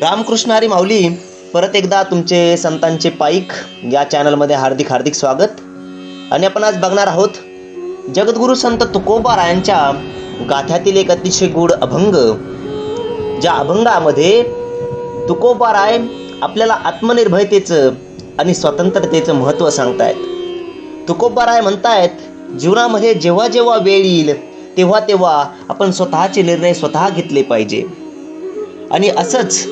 रामकृष्ण हरी माऊली परत एकदा तुमचे संतांचे पाईक या चॅनलमध्ये हार्दिक हार्दिक स्वागत. आणि आपण आज बघणार आहोत जगद्गुरु संत तुकोबारायांच्या गाथ्यातील एक अतिशय गूढ अभंग ज्या अभंगामध्ये तुकोबाराय आपल्याला आत्मनिर्भयतेचं आणि स्वतंत्रतेचं महत्त्व सांगतायत. तुकोबाराय म्हणतायत जीवनामध्ये जेव्हा जेव्हा वेळ येईल तेव्हा तेव्हा आपण स्वतःचे निर्णय स्वतः घेतले पाहिजे. आणि असंच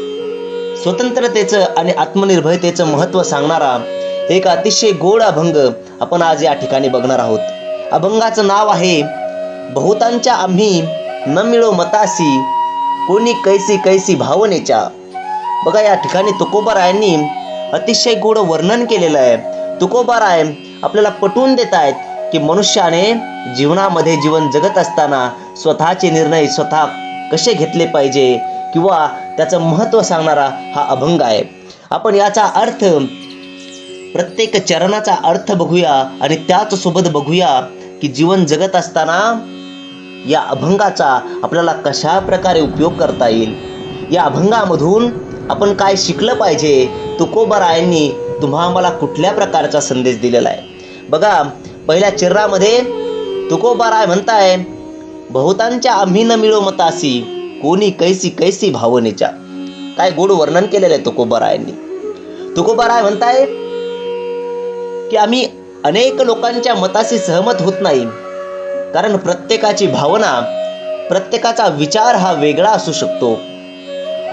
स्वतंत्रतेचं आणि आत्मनिर्भयतेचं महत्त्व सांगणारा एक अतिशय गोड अभंग आपण आज या ठिकाणी बघणार आहोत. अभंगाचं नाव आहे बहुतांच्या आम्ही न मिळो मतासी कोणी कैसी कैसी भावनेच्या. बघा या ठिकाणी तुकोबारायांनी अतिशय गोड वर्णन केलेलं आहे. तुकोबाराय आपल्याला पटवून देत आहेत की मनुष्याने जीवनामध्ये जीवन जगत असताना स्वतःचे निर्णय स्वतः कसे घेतले पाहिजे किंवा त्याचं महत्त्व सांगणारा हा अभंग आहे. आपण याचा अर्थ प्रत्येक चरणाचा अर्थ बघूया आणि त्याच सोबत बघूया की जीवन जगत असताना या अभंगाचा आपल्याला कशा प्रकारे उपयोग करता येईल? या अभंगामधून आपण काय शिकलं पाहिजे? तुकोबरायांनी तुम्हा आम्हाला कुठल्या प्रकारचा संदेश दिलेला आहे? बघा पहिल्या चिर्रामध्ये तुकोबाराय म्हणताय बहुतांच्या आम्ही न मिळो मतासी कोणी कैसी कैसी भावनेच्या? काय गोड वर्णन केलेलं आहे तुकोबारायांनी? तुकोबाराय म्हणताय की आम्ही अनेक लोकांच्या मताशी सहमत होत नाही. कारण प्रत्येकाची भावना प्रत्येकाचा विचार हा वेगळा असू शकतो.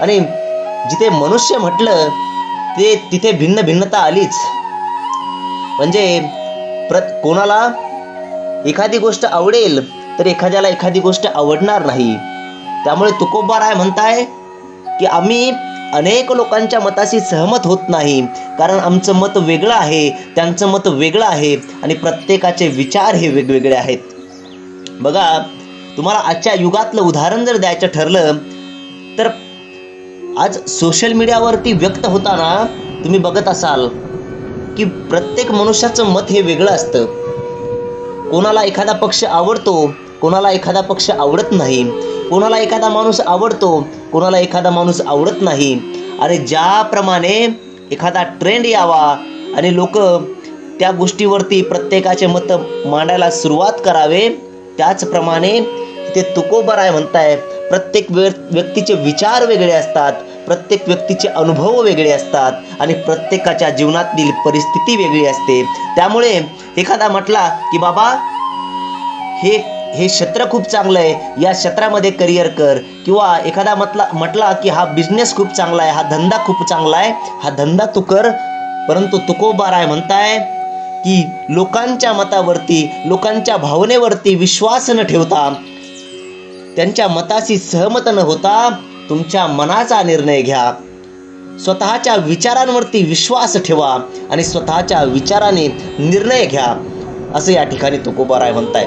आणि जिथे मनुष्य म्हटलं ते तिथे भिन्न भिन्नता आलीच. म्हणजे प्रत कोणाला एखादी गोष्ट आवडेल तर एखाद्याला एखादी गोष्ट आवडणार नाही. त्यामुळे तुकोबाराय म्हणताय की आम्ही अनेक लोकांच्या मताशी सहमत होत नाही. कारण आमचं मत वेगळं आहे त्यांचं मत वेगळं आहे आणि प्रत्येकाचे विचार हे वेगवेगळे आहेत. बघा तुम्हाला आजच्या युगातलं उदाहरण जर द्यायचं ठरलं तर आज सोशल मीडियावरती व्यक्त होताना तुम्ही बघत असाल की प्रत्येक मनुष्याचं मत हे वेगळं असतं. कोणाला एखादा पक्ष आवडतो कोणाला एखादा पक्ष आवडत नाही. कोणाला एखादा माणूस आवडतो कोणाला एखादा माणूस आवडत नाही. अरे ज्याप्रमाणे एखादा ट्रेंड यावा आणि लोक त्या गोष्टीवरती प्रत्येकाचे मत मांडायला सुरुवात करावे त्याचप्रमाणे ते तुकोबराय म्हणताय प्रत्येक व्य व्यक्तीचे विचार वेगळे असतात प्रत्येक व्यक्तीचे अनुभव वेगळे असतात आणि प्रत्येकाच्या जीवनातील परिस्थिती वेगळी असते. त्यामुळे एखादा म्हटला की बाबा हे हे क्षेत्र खूप चांगलं आहे. या क्षेत्रामध्ये करिअर कर. किंवा एखादा म्हटला म्हटला की हा बिझनेस खूप चांगला आहे. हा धंदा खूप चांगला आहे. हा धंदा तू कर. परंतु तुकोबाराय म्हणताय की लोकांच्या मतावरती लोकांच्या भावनेवरती विश्वास न ठेवता त्यांच्या मताशी सहमत न होता तुमच्या मनाचा निर्णय घ्या. स्वतःच्या विचारांवरती विश्वास ठेवा आणि स्वतःच्या विचाराने निर्णय घ्या. असं या ठिकाणी तुकोबाराय म्हणताय.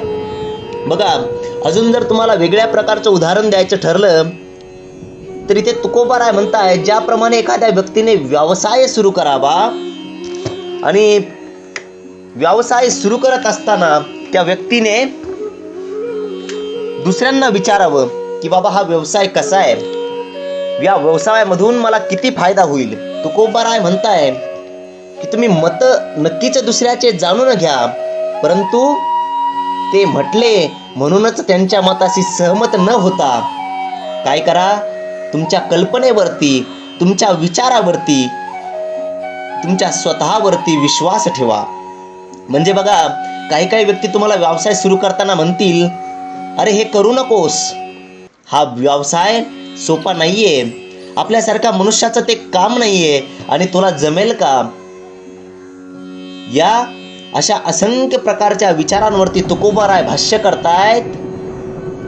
बघा अजून जर तुम्हाला वेगळ्या प्रकारचं उदाहरण द्यायचं ठरलं तर इथे तुकोबाराय म्हणताय ज्याप्रमाणे एखाद्या व्यक्तीने व्यवसाय सुरू करावा आणि व्यवसाय सुरू करत असताना त्या व्यक्तीने दुसऱ्यांना विचारावं की बाबा हा व्यवसाय कसा आहे? या व्यवसायामधून मला किती फायदा होईल? तुकोबाराय म्हणताय की तुम्ही मत नक्कीच दुसऱ्याचे जाणून घ्या परंतु ते म्हटले म्हणूनच त्यांच्या मताशी सहमत न होता. काय करा? तुमच्या कल्पनेवरती तुमच्या विचारावरती तुमच्या स्वतःवरती विश्वास ठेवा. म्हणजे बघा काही काही व्यक्ती तुम्हाला व्यवसाय सुरू करताना म्हणतील अरे हे करू नकोस. हा व्यवसाय सोपा नाहीये. आपल्यासारख्या मनुष्याचं ते काम नाहीये आणि तुला जमेल का? या अशा असंख्य प्रकारच्या विचारांवरती तुकोबाराय भाष्य करतायत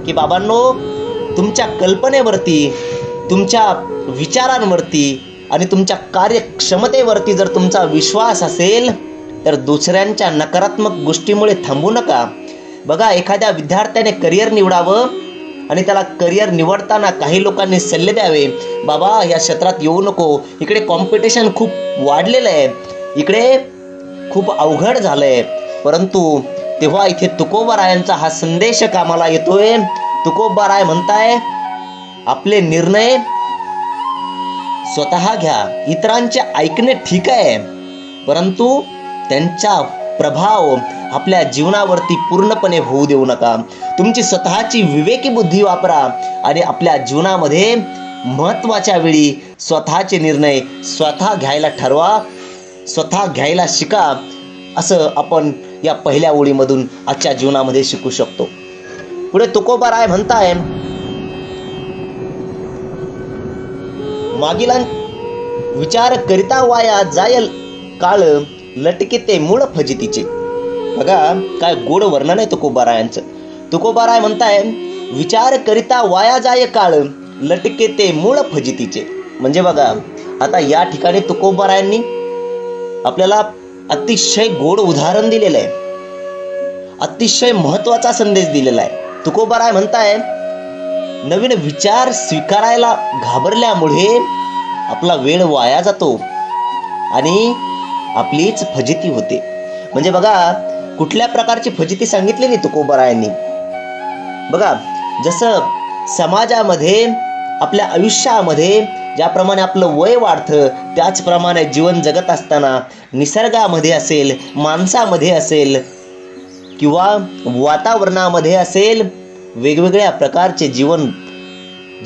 की बाबांनो तुमच्या कल्पनेवरती तुमच्या विचारांवरती आणि तुमच्या कार्यक्षमतेवरती जर तुमचा विश्वास असेल तर दुसऱ्यांच्या नकारात्मक गोष्टीमुळे थांबू नका. बघा एखाद्या विद्यार्थ्याने करिअर निवडावं आणि त्याला करिअर निवडताना काही लोकांनी सल्ले द्यावे. बाबा या क्षेत्रात येऊ नको. इकडे कॉम्पिटिशन खूप वाढलेलं आहे. इकडे खूप अवघड झालंय. परंतु तेव्हा इथे तुकोबारायांचा हा संदेश कामाला येतोय. तुकोबाराय म्हणताय आपले निर्णय स्वतः घ्या. इतरांचे ऐकणे ठीक आहे. परंतु त्यांचा प्रभाव आपल्या जीवनावरती पूर्णपणे होऊ देऊ नका. तुमची स्वतःची विवेकी बुद्धी वापरा आणि आपल्या जीवनामध्ये महत्त्वाच्या वेळी स्वतःचे निर्णय स्वतः घ्यायला ठरवा. स्वतः घ्यायला शिका असं आपण या पहिल्या ओळीमधून आजच्या जीवनामध्ये शिकू शकतो. पुढे तुकोबा राय म्हणताय मागील विचार करिता वाया जायल काळ लटके ते मूळ फजितीचे. बघा काय गोड वर्णन आहे तुकोबारायांचं तुकोबाराय म्हणताय विचार करिता वाया जाय काळ लटके ते मूळ फजितीचे. म्हणजे बघा आता या ठिकाणी तुकोबारायांनी आपल्याला अतिशय गोड उदाहरण दिलेलं आहे अतिशय महत्त्वाचा संदेश दिलेला आहे तुकोबराय म्हणताय नवीन विचार स्वीकारायला घाबरल्यामुळे आपला वेळ वाया जातो आणि आपलीच फजिती होते. म्हणजे बघा कुठल्या प्रकारची फजिती सांगितलेली तुकोबरायांनी? बघा जसं समाजामध्ये आपल्या आयुष्यामध्ये ज्याप्रमाणे आपलं वय वाढतं त्याचप्रमाणे जीवन जगत असताना निसर्गामध्ये असेल माणसामध्ये असेल किंवा वातावरणामध्ये असेल वेगवेगळ्या प्रकारचे जीवन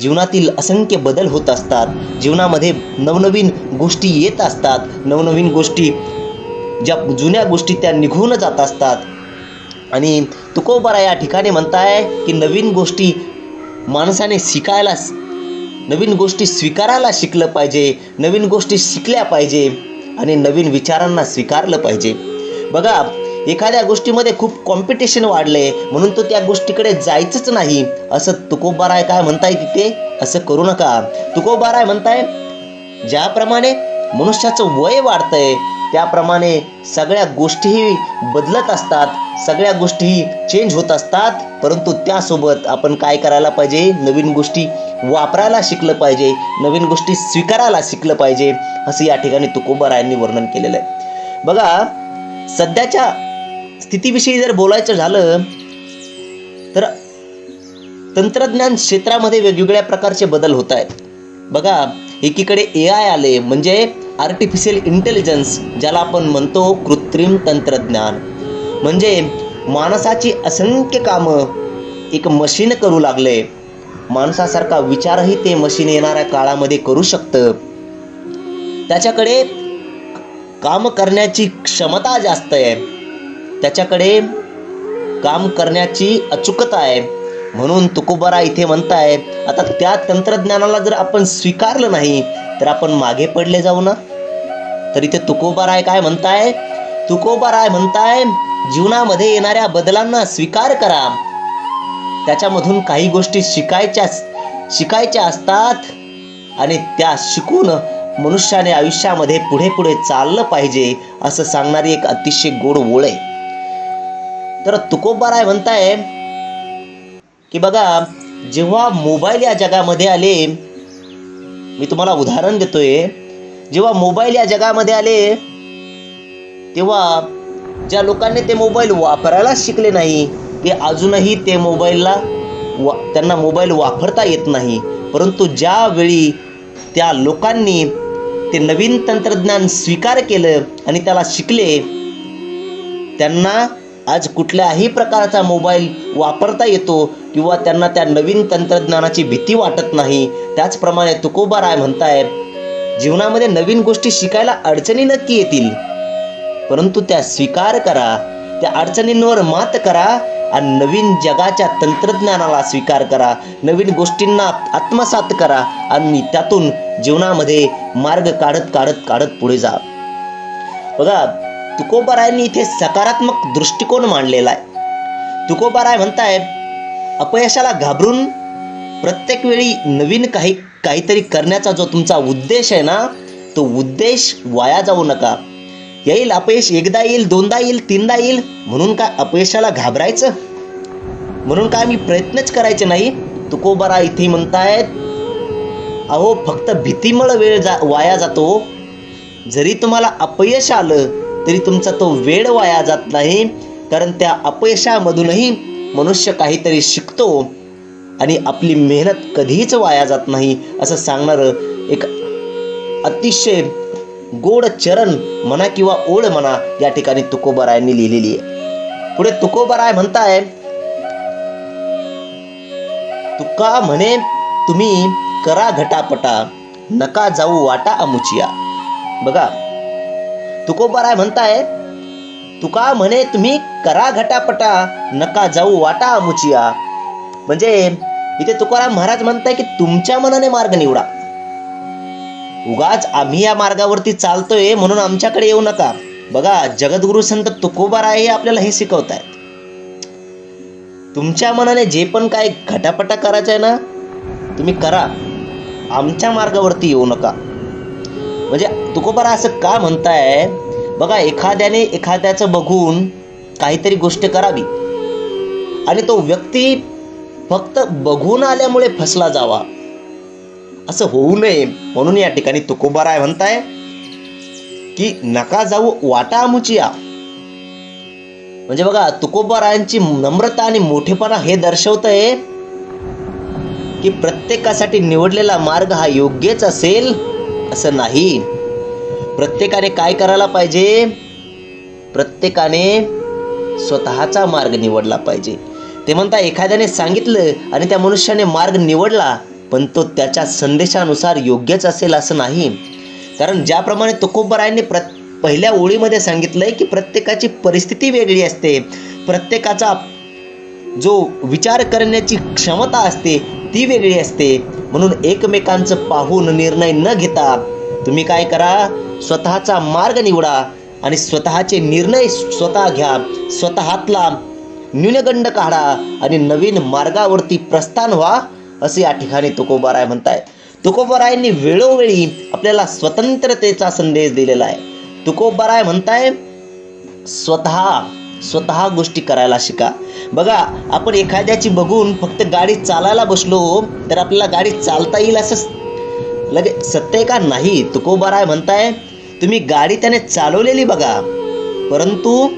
जीवनातील असंख्य बदल होत असतात. जीवनामध्ये नवनवीन गोष्टी येत असतात. नवनवीन गोष्टी ज्या जुन्या गोष्टी त्या निघून जात असतात. आणि तुकोबारा या ठिकाणी म्हणताय की नवीन गोष्टी माणसाने शिकायला नवीन गोष्टी स्वीकारायला शिकलं पाहिजे नवीन गोष्टी शिकल्या पाहिजे आणि नवीन विचारांना स्वीकारलं पाहिजे. बघा एखाद्या गोष्टीमध्ये खूप कॉम्पिटिशन वाढले म्हणून तो त्या गोष्टीकडे जायचंच नाही. असं तुकोबाराय काय म्हणताय तिथे असं करू नका. तुकोबाराय म्हणताय ज्याप्रमाणे मनुष्याचं वय वाढतंय त्याप्रमाणे सगळ्या गोष्टीही बदलत असतात सगळ्या गोष्टीही चेंज होत असतात. परंतु त्यासोबत आपण काय करायला पाहिजे? नवीन गोष्टी वापरायला शिकलं पाहिजे नवीन गोष्टी स्वीकारायला शिकलं पाहिजे असं या ठिकाणी तुकोबारायांनी वर्णन केलेलं आहे. बघा सध्याच्या स्थितीविषयी जर बोलायचं झालं तर तंत्रज्ञान क्षेत्रामध्ये वेगवेगळ्या प्रकारचे बदल होत आहेत. बघा एकीकडे ए आय आले म्हणजे आर्टिफिशियल इंटेलिजन्स ज्याला आपण म्हणतो कृत्रिम तंत्रज्ञान. म्हणजे माणसाची असंख्य कामं एक मशीन करू लागले. माणसासारखा विचारही ते मशीन येणाऱ्या काळामध्ये करू शकतं. त्याच्याकडे काम करण्याची क्षमता जास्त आहे. त्याच्याकडे काम करण्याची अचूकता आहे. म्हणून तुकोबारा इथे म्हणताय आता त्या तंत्रज्ञानाला जर आपण स्वीकारलं नाही तर आपण मागे पडले जाऊ ना. तर इथे तुकोबाराय काय म्हणताय? तुकोबाराय म्हणताय जीवनामध्ये येणाऱ्या बदलांना स्वीकार करा. त्याच्यामधून काही गोष्टी शिकायच्या शिकायच्या असतात आणि त्या शिकून मनुष्याने आयुष्यामध्ये पुढे पुढे चाललं पाहिजे असं सांगणारी एक अतिशय गोड ओळ आहे. तर तुकोबाराय म्हणताय की बघा जेव्हा मोबाईल या जगामध्ये आले मी तुम्हाला उदाहरण देतोय. जेव्हा मोबाईल या जगामध्ये आले तेव्हा ज्या लोकांनी ते मोबाईल वापरायला शिकले नाही ते अजूनही ते मोबाईलला वा त्यांना मोबाईल वापरता येत नाही. परंतु ज्यावेळी त्या लोकांनी ते नवीन तंत्रज्ञान स्वीकार केलं आणि त्याला शिकले त्यांना आज कुठल्याही प्रकारचा मोबाईल वापरता येतो. किंवा त्यांना त्या नवीन तंत्रज्ञानाची भीती वाटत नाही. त्याचप्रमाणे तुकोबाराय म्हणताय जीवनामध्ये नवीन गोष्टी शिकायला अडचणी नक्की येतील. परंतु त्या स्वीकार करा. त्या अडचणींवर मात करा आणि नवीन जगाच्या तंत्रज्ञानाला स्वीकार करा. नवीन गोष्टींना आत्मसात करा आणि त्यातून जीवनामध्ये मार्ग काढत काढत काढत पुढे जा. बघा तुकोबारायांनी इथे सकारात्मक दृष्टिकोन मांडलेला आहे. तुकोबाराय म्हणताय अपयशाला घाबरून प्रत्येक वेळी नवीन काही काहीतरी करण्याचा जो तुमचा उद्देश आहे ना तो उद्देश वाया जाऊ नका. येईल अपयश एकदा येईल दोनदा येईल तीनदा येईल म्हणून काय अपयशाला घाबरायचं? म्हणून काय मी प्रयत्नच करायचे नाही? तुकोबारा इथे म्हणतायत अहो फक्त भीतीमळ वेळ जा वाया जातो. जरी तुम्हाला अपयश आलं तरी तुमचा तो वेळ वाया जात नाही. कारण त्या अपयशामधूनही मनुष्य काहीतरी शिकतो आणि आपली मेहनत कधीच वाया जात नाही असं सांगणारं एक अतिशय गोड चरण म्हणा किंवा ओळ म्हणा या ठिकाणी तुकोबरायांनी लिहिलेली आहे. पुढे तुकोबराय म्हणताय तुका म्हणे तुम्ही करा घटापटा नका जाऊ वाटा अमुचिया. बघा तुकोबराय म्हणताय तुका म्हणे तुम्ही करा घटापटा नका जाऊ वाटा अमुचिया म्हणजे इथे तुकाराम महाराज म्हणताय की तुमच्या मनाने मार्ग निवडा. उगाच आम्ही या मार्गावरती चालतोय म्हणून आमच्याकडे येऊ नका. बघा जगद्गुरु संत तुकोबाराय हे आपल्याला हे शिकवत आहेत तुमच्या मनाने जे पण काय घटापटा करायचं आहे ना तुम्ही करा. आमच्या मार्गावरती येऊ नका. म्हणजे तुकोबारा असं का म्हणताय? बघा एखाद्याने एखाद्याचं बघून काहीतरी गोष्ट करावी. आणि तो व्यक्ती फक्त बघून आल्यामुळे फसला जावा. असं होऊ नये. म्हणून या ठिकाणी तुकोबाराय म्हणताय की नका जाऊ वाटा अमुचिया म्हणजे बघा तुकोबारायांची नम्रता आणि मोठेपणा हे दर्शवतंय की प्रत्येकासाठी निवडलेला मार्ग हा योग्यच असेल असं नाही. प्रत्येकाने काय करायला पाहिजे? प्रत्येकाने स्वतःचा मार्ग निवडला पाहिजे. ते म्हणता एखाद्याने सांगितलं आणि त्या मनुष्याने मार्ग निवडला पण तो त्याच्या संदेशानुसार योग्यच असेल असं नाही. कारण ज्याप्रमाणे तुकोबरायांनी प्र पहिल्या ओळीमध्ये सांगितलंय की प्रत्येकाची परिस्थिती वेगळी असते. प्रत्येकाचा जो विचार करण्याची क्षमता असते ती वेगळी असते. म्हणून एकमेकांचं पाहून निर्णय न घेता तुम्ही काय करा स्वतःचा मार्ग निवडा आणि स्वतःचे निर्णय स्वतः घ्या. स्वतःतला न्यूनगंड काढा आणि नवीन मार्गावरती प्रस्थान व्हा असे या ठिकाणी तुकोबाराय म्हणताय. तुकोबारायांनी वेळोवेळी आपल्याला स्वतंत्रतेचा संदेश दिलेला आहे. तुकोबाराय म्हणताय स्वतः स्वतः गोष्टी करायला शिका. बघा आपण एखाद्याची बघून फक्त गाडी चालायला बसलो तर आपल्याला गाडी चालता येईल असं लगे सत्य आहे का नाही तुकोबाराय म्हणताय? तुम्ही गाडी त्याने चालवलेली बघा. परंतु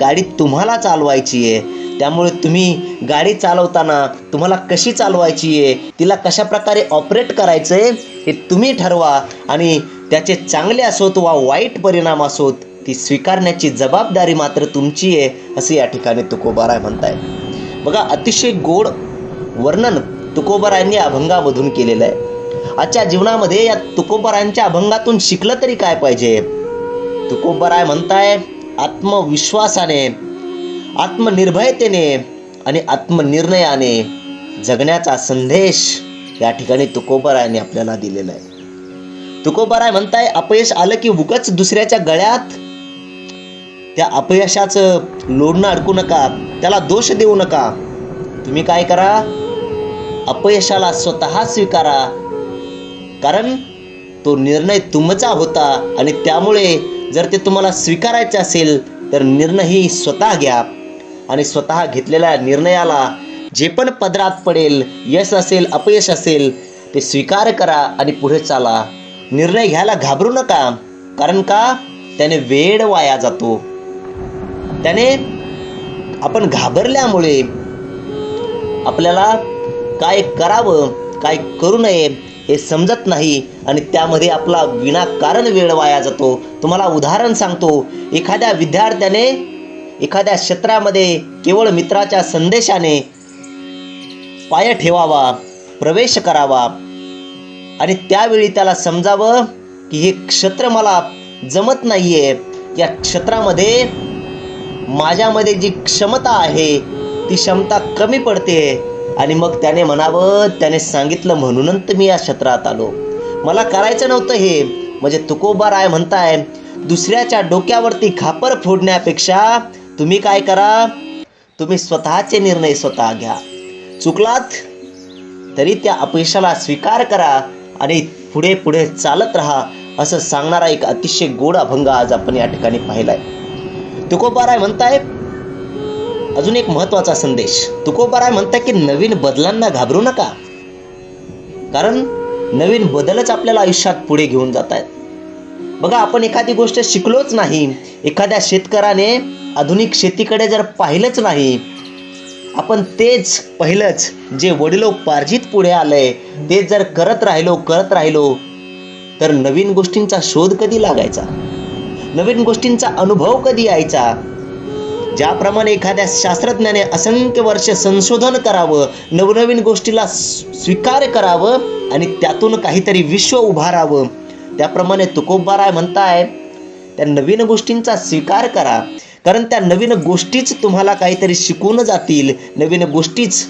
गाडी तुम्हाला चालवायची आहे. त्यामुळे तुम्ही गाडी चालवताना तुम्हाला कशी चालवायची आहे तिला कशा प्रकारे ऑपरेट करायचं आहे हे तुम्ही ठरवा आणि त्याचे चांगले असोत वा वाईट परिणाम असोत ती स्वीकारण्याची जबाबदारी मात्र तुमची आहे असं या ठिकाणी तुकोबाराय म्हणताय. बघा अतिशय गोड वर्णन तुकोबारायांनी अभंगामधून केलेलं आहे. आजच्या जीवनामध्ये या तुकोबरायांच्या अभंगातून शिकलं तरी काय पाहिजे? तुकोबराय म्हणताय आत्मविश्वासाने आत्मनिर्भयतेने आणि आत्मनिर्णयाने जगण्याचा संदेश या ठिकाणी तुकोबरायने आपल्याला दिलेला आहे. तुकोबराय म्हणताय अपयश आलं की उगच दुसऱ्याच्या गळ्यात त्या अपयशाचं लोढणं अडकू नका त्याला दोष देऊ नका. तुम्ही काय करा? अपयशाला स्वतः स्वीकारा. कारण तो निर्णय तुमचा होता आणि त्यामुळे जर ते तुम्हाला स्वीकारायचे असेल तर निर्णयही स्वतः घ्या. आणि स्वतः घेतलेल्या निर्णयाला जे पण पदरात पडेल यश असेल अपयश असेल ते स्वीकार करा आणि पुढे चाला. निर्णय घ्यायला घाबरू नका कारण का? त्याने वेळ वाया जातो. त्याने आपण घाबरल्यामुळे आपल्याला काय करावं काय करू नये हे समजत नाही आणि त्यामध्ये आपला विनाकारण वेळ वाया जातो. तुम्हाला उदाहरण सांगतो. एखाद्या विद्यार्थ्याने एखाद्या क्षेत्रामध्ये केवळ मित्राच्या संदेशाने पाय ठेवावा प्रवेश करावा आणि त्यावेळी त्याला समजावं की हे क्षेत्र मला जमत नाही आहे या क्षेत्रामध्ये माझ्यामध्ये जी क्षमता आहे ती क्षमता कमी पडते. आणि मग त्याने म्हणावं त्याने सांगितलं म्हणूनच तर मी या क्षेत्रात आलो. मला करायचं नव्हतं हे. म्हणजे तुकोबाराय म्हणताय दुसऱ्याच्या डोक्यावरती खापर फोडण्यापेक्षा तुम्ही काय करा? तुम्ही स्वतःचे निर्णय स्वतः घ्या. चुकलात तरी त्या अपयशाला स्वीकार करा आणि पुढे पुढे चालत राहा असं सांगणारा एक अतिशय गोड अभंग आज आपण या ठिकाणी पाहिलाय. तुकोबाराय म्हणताय अजून एक महत्त्वाचा संदेश. तुकोबाराय म्हणतात की नवीन बदलांना घाबरू नका. कारण नवीन बदलच आपल्याला आयुष्यात पुढे घेऊन जात आहेत बघा आपण एखादी गोष्ट शिकलोच नाही. एखाद्या शेतकऱ्याने आधुनिक शेतीकडे जर पाहिलंच नाही आपण तेच पहिलंच जे वडिलोपार्जित पुढे आलंय ते जर करत राहिलो करत राहिलो तर नवीन गोष्टींचा शोध कधी लागायचा? नवीन गोष्टींचा अनुभव कधी यायचा? ज्याप्रमाणे एखाद्या शास्त्रज्ञाने असंख्य वर्ष संशोधन करावं नवनवीन गोष्टीला स्वीकार करावं आणि त्यातून काहीतरी विश्व उभारावं. त्याप्रमाणे तुकोबाराय म्हणताय त्या नवीन गोष्टींचा स्वीकार करा. कारण त्या नवीन गोष्टीच तुम्हाला काहीतरी शिकून जातील. नवीन गोष्टीच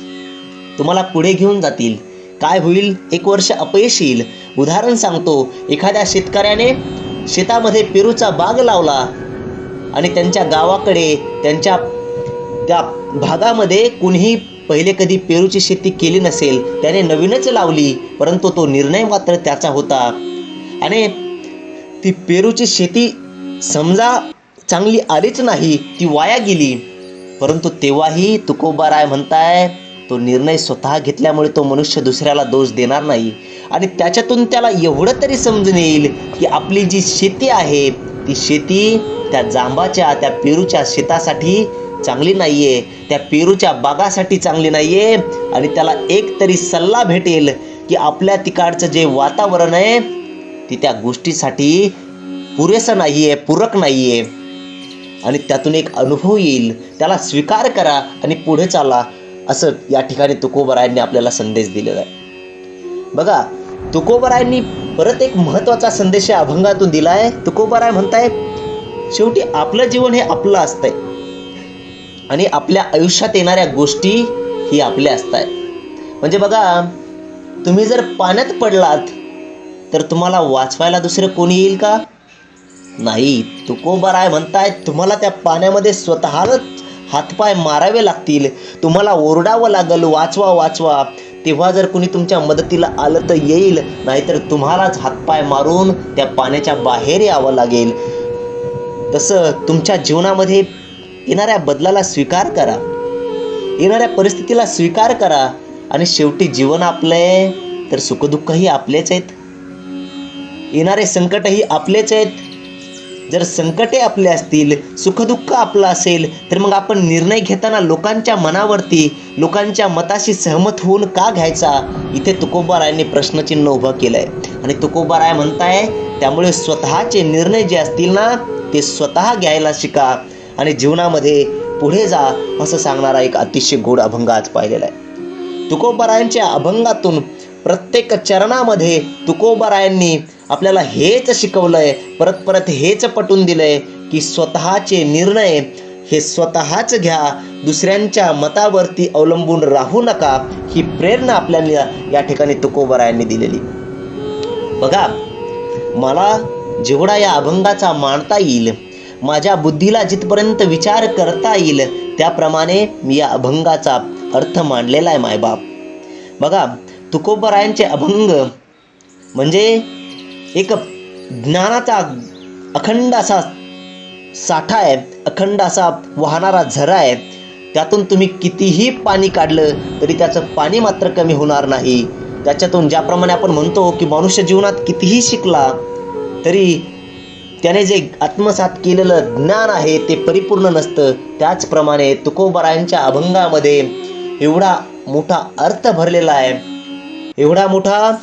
तुम्हाला पुढे घेऊन जातील. काय होईल? एक वर्ष अपयश येईल. उदाहरण सांगतो. एखाद्या शेतकऱ्याने शेतामध्ये पेरूचा बाग लावला. आणि त्यांच्या गावाकडे त्यांच्या त्या भागामध्ये कुणीही पहिले कधी पेरूची शेती केली नसेल त्याने नवीनच लावली परंतु तो निर्णय मात्र त्याचा होता. आणि ती पेरूची शेती समजा चांगली आलीच नाही ती वाया गेली. परंतु तेव्हाही तुकोबाराय म्हणताय तो निर्णय स्वतः घेतल्यामुळे तो मनुष्य दुसऱ्याला दोष देणार नाही. आणि त्याच्यातून त्याला एवढं तरी समजून येईल की आपली जी शेती आहे ती शेती त्या जांबाच्या त्या पेरूच्या शेतासाठी चांगली नाहीये. त्या पेरूच्या बागासाठी चांगली नाहीये. आणि त्याला एक तरी सल्ला भेटेल की आपल्या तिकडचं जे वातावरण आहे ती त्या गोष्टीसाठी पुरेसं नाहीये पूरक नाहीये. आणि त्यातून एक अनुभव येईल. त्याला स्वीकार करा आणि पुढे चाला असं या ठिकाणी तुकोबरायांनी आपल्याला संदेश दिलेला आहे. बघा तुकोबरायांनी परत एक महत्त्वाचा संदेश या अभंगातून दिलाय. तुकोबराय म्हणताय शेवटी आपलं जीवन हे आपलं असतंय. आणि आपल्या आयुष्यात येणाऱ्या गोष्टी ही आपल्या असतात म्हणजे बघा तुम्ही जर पाण्यात पडलात तर तुम्हाला वाचवायला दुसरं कोणी येईल का? नाही. तुकोबराय म्हणताय तुम्हाला त्या पाण्यामध्ये स्वतःलाच हातपाय मारावे लागतील. तुम्हाला ओरडावं लागल. वाचवा वाचवा. तेव्हा जर कुणी तुमच्या मदतीला आलं तर येईल नाहीतर तुम्हालाच हातपाय मारून त्या पाण्याच्या बाहेर यावं लागेल. तसं तुमच्या जीवनामध्ये येणाऱ्या बदलाला स्वीकार करा. येणाऱ्या परिस्थितीला स्वीकार करा. आणि शेवटी जीवन आपलं आहे तर सुखदुःखही आपलेच आहेत. येणारे संकटही आपलेच आहेत. जर संकटे आपले असतील सुखदुःख आपलं असेल तर मग आपण निर्णय घेताना लोकांच्या मनावरती लोकांच्या मताशी सहमत होऊन का घ्यायचा? इथे तुकोबारायांनी प्रश्नचिन्ह उभं केलंय. आणि तुकोबाराय म्हणताय त्यामुळे स्वतःचे निर्णय जे असतील ना ते स्वतः घ्यायला शिका. आणि जीवनामध्ये पुढे जा असं सांगणारा एक अतिशय गोड अभंग आज पाहिलेला आहे. तुकोबारायांच्या अभंगातून प्रत्येक चरणामध्ये तुकोबारायांनी आपल्याला हेच शिकवलं आहे परत परत हेच पटवून आहे की स्वतःचे निर्णय हे स्वतःच घ्या. दुसऱ्यांच्या मतावरती अवलंबून राहू नका. ही प्रेरणा आपल्याला या ठिकाणी तुकोबरायांनी दिलेली. बघा मला जेवढा या अभंगाचा मांडता येईल माझ्या बुद्धीला जिथपर्यंत विचार करता येईल त्याप्रमाणे मी या अभंगाचा अर्थ मांडलेला आहे मायबाप. बघा तुकोबरायांचे अभंग म्हणजे एक ज्ञानाचा अखंड असा साठा आहे अखंड असा वाहणारा झरा आहे. त्यातून तुम्ही कितीही पाणी काढलं तरी त्याचं पाणी मात्र कमी होणार नाही. त्याच्यातून ज्याप्रमाणे आपण म्हणतो की मनुष्य जीवनात कितीही शिकला तरी त्याने जे आत्मसात केलेलं ज्ञान आहे ते परिपूर्ण नसतं. त्याचप्रमाणे तुकोबरायांच्या अभंगामध्ये एवढा मोठा अर्थ भरलेला आहे. एवढा मोठा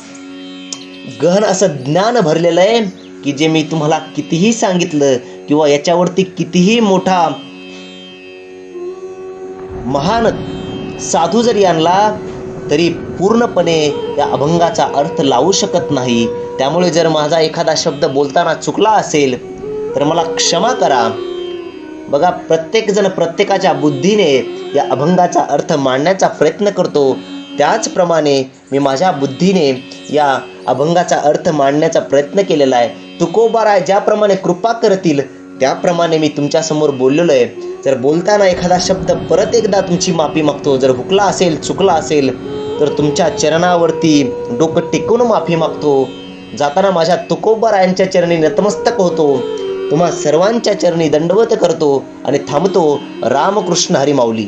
गहन असं ज्ञान भरलेलं आहे की जे मी तुम्हाला कितीही सांगितलं किंवा याच्यावरती कितीही मोठा महान साधू जरी आणला तरी पूर्णपणे या अभंगाचा अर्थ लावू शकत नाही. त्यामुळे जर माझा एखादा शब्द बोलताना चुकला असेल तर मला क्षमा करा. बघा प्रत्येकजण प्रत्येकाच्या बुद्धीने या अभंगाचा अर्थ मांडण्याचा प्रयत्न करतो. त्याचप्रमाणे मी माझ्या बुद्धीने या अभंगाचा अर्थ मांडण्याचा प्रयत्न केलेला आहे. तुकोबाराय ज्याप्रमाणे कृपा करतील त्याप्रमाणे मी तुमच्यासमोर बोललेलो आहे. जर बोलताना एखादा शब्द परत एकदा तुमची माफी मागतो जर हुकला असेल चुकला असेल तर तुमच्या चरणावरती डोकं टेकून माफी मागतो. जाताना माझ्या तुकोबारायांच्या चरणी नतमस्तक होतो. तुम्हा सर्वांच्या चरणी दंडवत करतो आणि थांबतो. रामकृष्ण हरी माऊली.